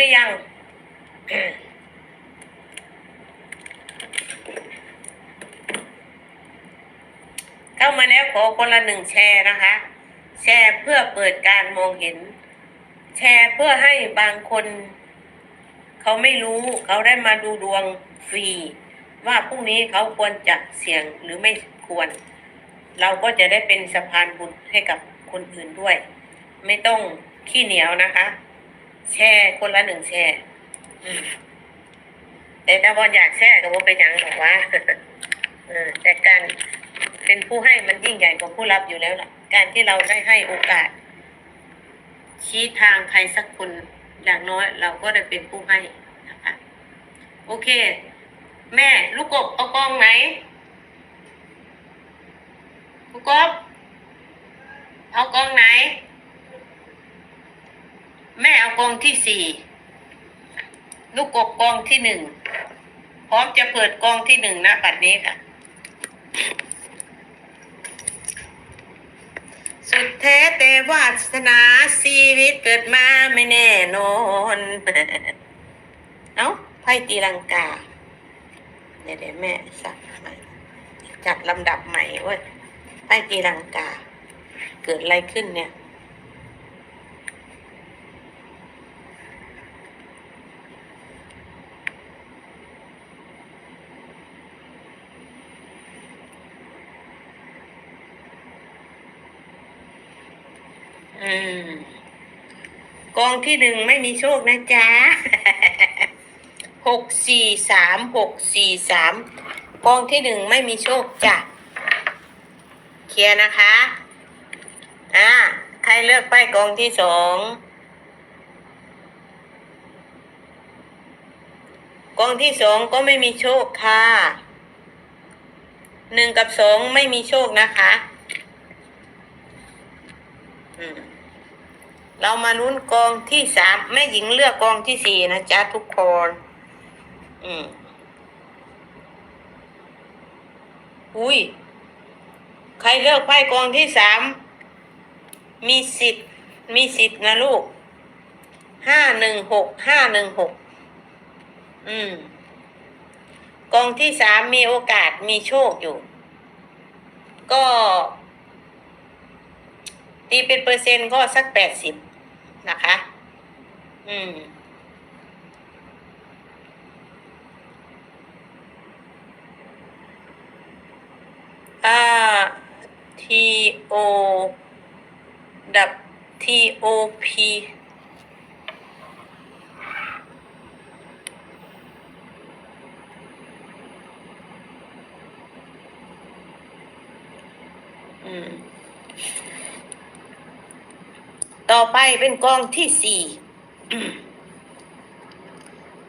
รือยัง เข้ามาแล้วขอคนละหนึ่งแชร์นะคะ แชร์เพื่อเปิดการมองเห็น แชร์เพื่อให้บางคน เขาไม่รู้เขาได้มาดูดวงฟรี ว่าพรุ่งนี้เขาควรจะเสี่ยงหรือไม่ควร เราก็จะได้เป็นสะพานบุญให้กับคนอื่นด้วย ไม่ต้องขี้เหนียวนะคะ แชร์คนละหนึ่งแชร์อืมแต่ถ้าบอลอยากแชร์ก็บ่เป็นหยังหรอกว่าอแต่การเป็นผู้ให้มันยิ่งใหญ่กว่าผู้รับอยู่แล้วล่ะ การที่เราได้ให้โอกาส ชี้ทางใครสักคนอย่างน้อย เราก็ได้เป็นผู้ให้นะคะโอเค แม่ ลูกกบเอากองไหนลูกกบเอากองไหน แม่เอากองที่สี่ลูกกบกองที่หนึ่งพร้อมจะเปิดกองที่หนึ่งนะบัดนี้ค่ะ สุดแท้แต่วาสนาชีวิตเกิดมาไม่แน่นอนเอ้าไพ่ตีลังกาเดี๋ยวเดี๋ยวแม่สักใหม่จัดลำดับใหม่เว้ยไพ่ตีลังกา เกิดอะไรขึ้นเนี่ย กองที่หนึ่งไม่มีโชคนะจ๊ะหกสี่สามหกสี่สามกองที่หนึ่งไม่มีโชคจ้ะเคลียร์นะคะ อ่า ใครเลือกไปกองที่สองกองที่สองก็ไม่มีโชคค่ะหนึ่งกับสองไม่มีโชคนะคะ อืม เรามาลุ้นกองที่สามแม่หญิงเลือกกองที่สี่นะจ๊ะทุกคน อืมอุ้ย ใครเลือกไพ่กองที่สาม มีสิทธิ์ มีสิทธิ์นะลูก ห้าหนึ่งหก ห้าหนึ่งหก อืม กองที่สามมีโอกาสมีโชคอยู่ ก็ตีเป็นเปอร์เซ็นต์ก็สักแปดสิบ นะคะ อืมอ่า T O ดับ T O P อไปเป็นกองที่สี่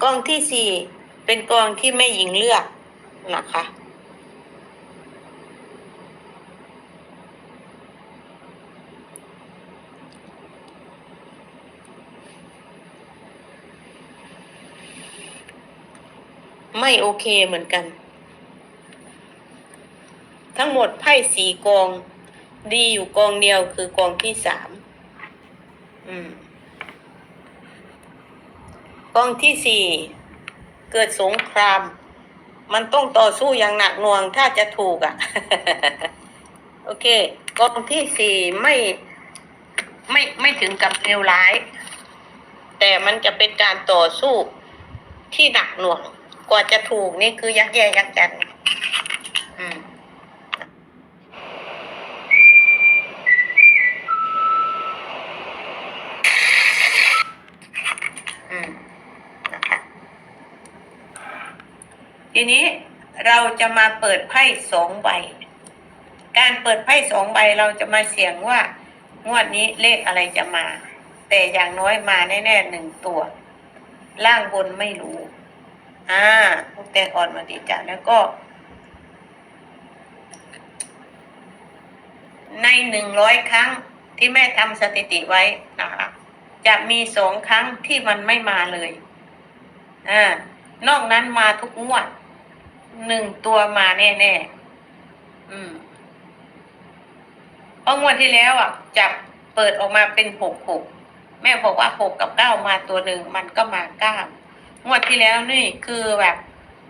กองที่สี่เป็นกองที่ไม่หญิงเลือกนะคะ ไม่โอเคเหมือนกัน ทั้งหมดไพ่สีกอง ดีอยู่กองเดียวคือกองที่สามอืม กองที่สี่เกิดสงคราม มันต้องต่อสู้อย่างหนักหน่วงถ้าจะถูกอะ่ะ โอเคกองที่สี่ไม่ไม่ไม่ถึงกับเลวร้าย แต่มันจะเป็นการต่อสู้ที่หนักหน่วง กว่าจะถูกนี่คือยักแย่ยักยันอืม อืมนะคะ ทีนี้เราจะมาเปิดไพ่สองใบ การเปิดไพ่สองใบเราจะมาเสี่ยงว่างวดนี้เลขอะไรจะมา แต่อย่างน้อยมาแน่ๆหนึ่งตัว ล่างบนไม่รู้ อ่าพวกแตงอ่อนมาดีจ้ะแล้วก็ ในหนึ่งร้อยครั้งที่แม่ทำสถิติไว้นะคะจะมีสองครั้งที่มันไม่มาเลย อ่า นอกนั้นมาทุกงวด หนึ่งตัวมาแน่ๆอืมเพราะงวดที่แล้วอะจับเปิดออกมาเป็นหกหกแม่บอกว่าหกกับเก้ามาตัวหนึ่งมันก็มาเก้างวดที่แล้วนี่คือแบบ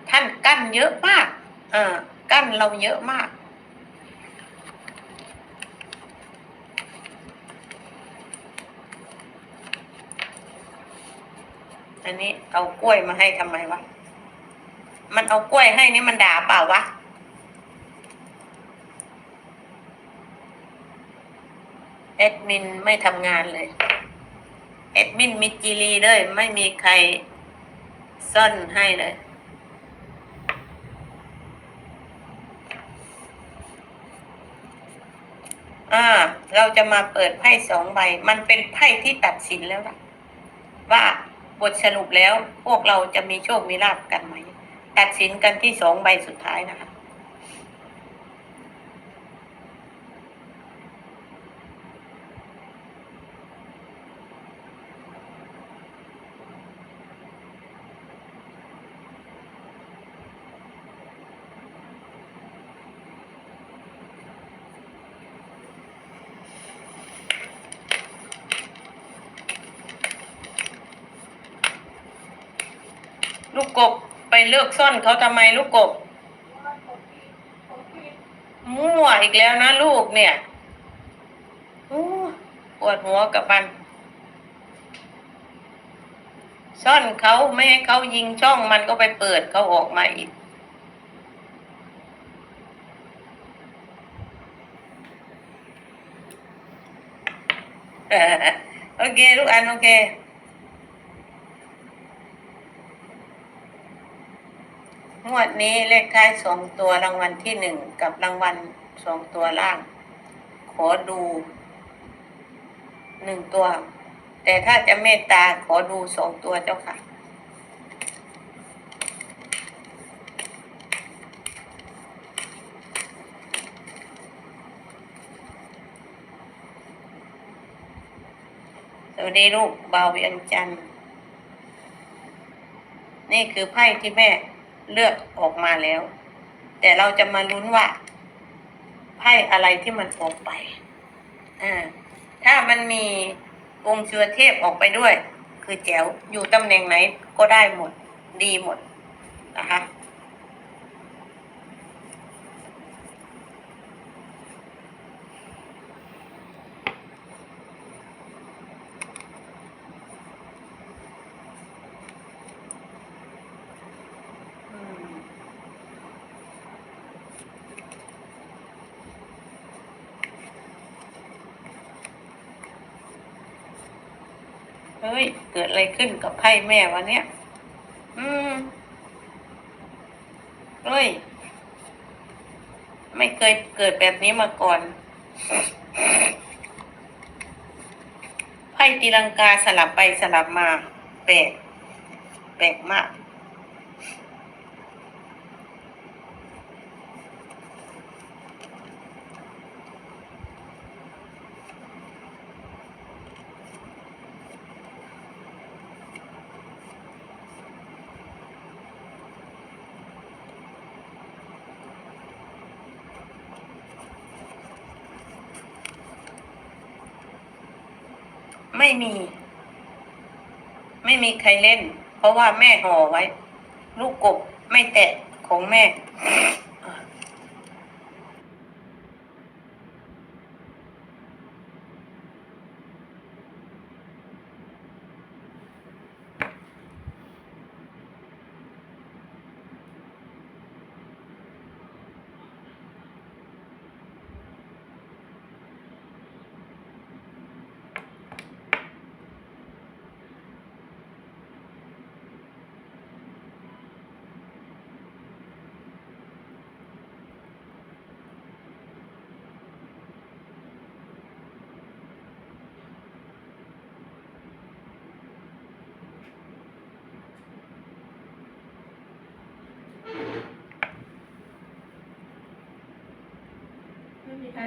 ท่านกั้นเยอะมากเออกั้นเราเยอะมากอันนี้เอากล้วยมาให้ทำไมวะ มันเอากล้วยให้นี่มันด่าเปล่าวะแอดมินไม่ทำงานเลยแอดมินมิจีรีเลยไม่มีใครซ่อนให้เลยอ่า เราจะมาเปิดไพ่สองใบ มันเป็นไพ่ที่ตัดสินแล้วล่ะ ว่าบทสรุปแล้วพวกเราจะมีโชคมีลาบกันไหม ตัดสินกันที่สองใบสุดท้ายนะคะลูกกบ ไปเลือกซ่อนเขาทำไมลูกกบ มั่วอีกแล้วนะลูกเนี่ยอู้ปวดหัวกับมัน ซ่อนเขาไม่ให้เขายิงช่องมันก็ไปเปิดเขาออกมาอีกโอเค ลูกอันโอเค งวดนี้เลขท้ายสองตัวรางวัลที่หนึ่งกับรางวัลสองตัวล่าง ขอดูหนึ่งตัว แต่ถ้าจะเมตตาขอดูสองตัวเจ้าค่ะ สวัสดีลูกบาเวียงจันทร์นี่คือไพ่ที่แม่ เลือกออกมาแล้ว แต่เราจะมาลุ้นว่าไพ่อะไรที่มันออกไปอ่าถ้ามันมีองค์เชือเทพออกไปด้วย คือแจ๋วอยู่ตำแหน่งไหนก็ได้หมด ดีหมดนะคะ เฮ้ย เกิดอะไรขึ้นกับไพ่แม่วะเนี้ย อืม เฮ้ย ไม่เคยเกิดแบบนี้มาก่อน ไพ่ตีลังกาสลับไปสลับมา แปลก แปลกมาก ไม่มี ไม่มีใครเล่น เพราะว่าแม่ห่อไว้ ลูกกบไม่แตะของแม่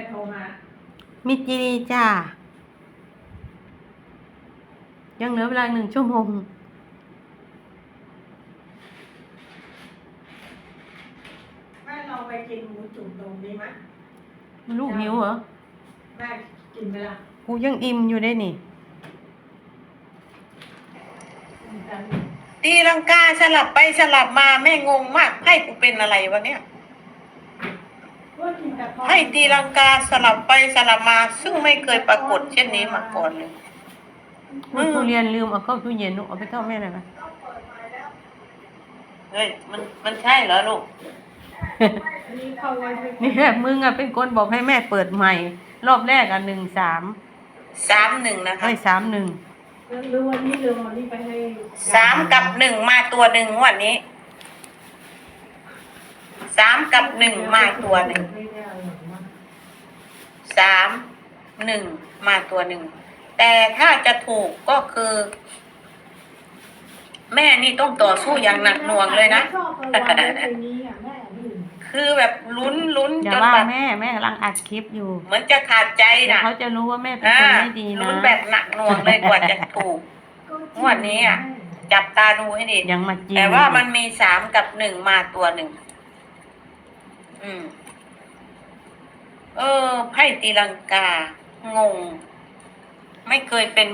โทรมามิติจ้า ยังเหลือเวลาหนึ่งชั่วโมง แม่เราไปกินหมูจุ่มตรงนี้ไหมลูกหิวเหรอ แม่กินไปละกูยังอิ่มอยู่ได้นี่ กิตีลังกาสลับไปสลับมาแม่งงมากให้กูเป็นอะไรวะเนี่ย ว่ากินแต่พอไพ่ตีลังกาสลับไปสลับมา ซึ่งไม่เคยปรากฏเช่นนี้มาก่อนเลยลูกทุเรียนลืมเอาเข้าตู้เย็นลูกเอาไปเข้าแม่เลยไหมเฮ้ยมันมันใช่เหรอลูกอันนี้เข้าไว้ไม่นี่แหละมึงอะเป็นคนบอกให้แม่เปิดใหม่ รอบแรกอะหนึ่งสามสามหนึ่งนะคะเอ้ยสามหนึ่งหรือวันนี้เรือวันนี้ไปให้สามกับหนึ่งมาตัวหนึ่งงวันนี้สามกับหนึ่งมาตัวหนึ่ง ไม่ได้เอาหรอกนะ สามหนึ่งมาตัวหนึ่ง แต่ถ้าจะถูกก็คือ แม่นี่ต้องต่อสู้อย่างหนักหน่วงเลยนะชอบเอาวางไว้ในนี้อะแม่นี่คือแบบลุ้นลุ้นอย่าจนว่าแบบแม่แม่กำลังอัดคลิปอยู่เหมือนจะขาดใจเดี๋ยวนะเขาจะรู้ว่าแม่เป็นอ่าคนไม่ดีนะลุ้นแบบหนักหน่วงเลยกว่าจะถูกก็จริงวดนี้อะจับตาดูให้ดี ยังมาจีนแต่ว่ามันมีสามกับหนึ่งมาตัวหนึ่ง อืม เออไพ่ตีลังกางง ไม่เคยเป็น